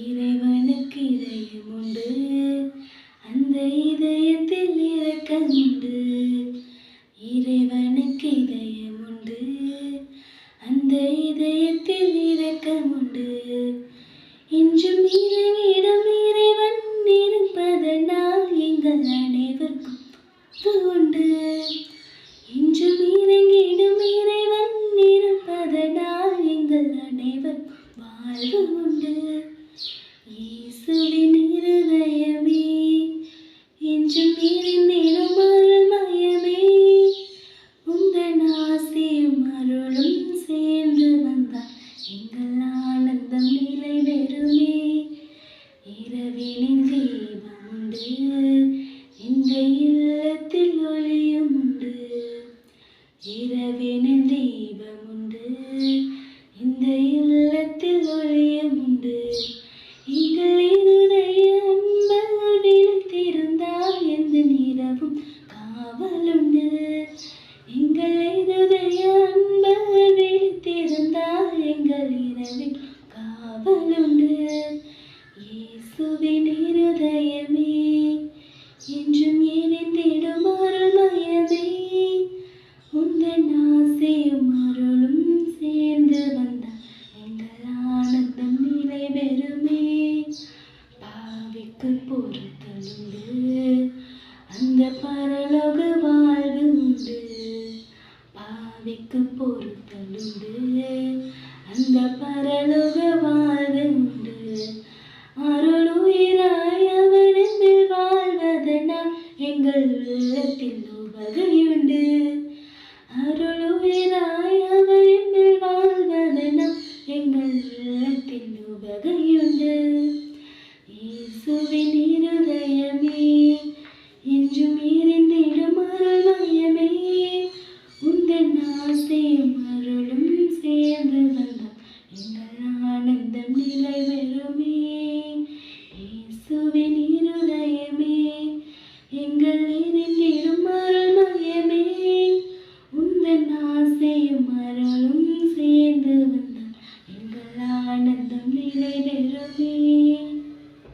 இறைவனுக்கு இதயம் உண்டு அந்த இதயத்தில் இறக்கம் உண்டு இறைவனுக்கு இதயம் உண்டு அந்த இதயத்தில் இறக்கம் உண்டு என்றும் இறைவிடம் இறைவன் இருப்பதனால் எங்கள் அனைவருக்கும் உண்டு Yeah. அந்த பரலோக வாழ்வுண்டு. பாவிக்கு பொறுத்தலுண்டு அந்த பரலோக